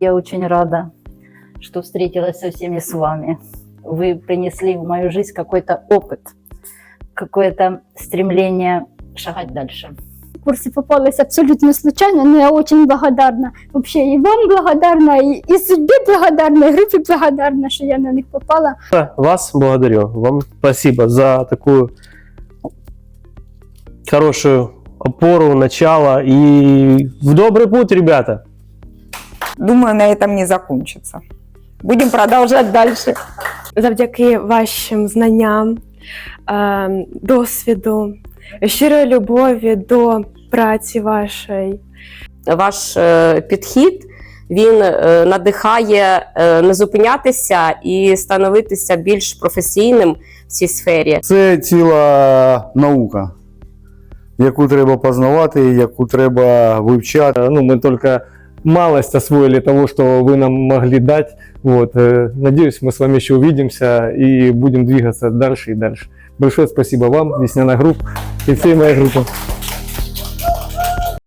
Я очень рада, что встретилась со всеми с вами. Вы принесли в мою жизнь какой-то опыт, какое-то стремление шагать дальше. курсы попалась абсолютно случайно, но я очень благодарна. Вообще и вам благодарна, и, и судьбе благодарна, и группе благодарна, что я на них попала. Вас благодарю. Вам спасибо за такую хорошую опору, начало и в добрый путь, ребята. Думаю, на этом не закончится. Будем продолжать дальше. завдяки вашим знанням, е, досвіду, щирої любові до праці вашої. ваш е, підхід він е, надихає е, не зупинятися і становитися більш професійним в цій сфері. Це ціла наука, яку треба познавати, яку треба вивчати. Ну, мы только малость освоили того, что вы нам могли дать. Вот. э, Надеюсь, мы с вами еще увидимся и будем двигаться дальше и дальше. Большое спасибо вам, Весняная группа и всей моей группе.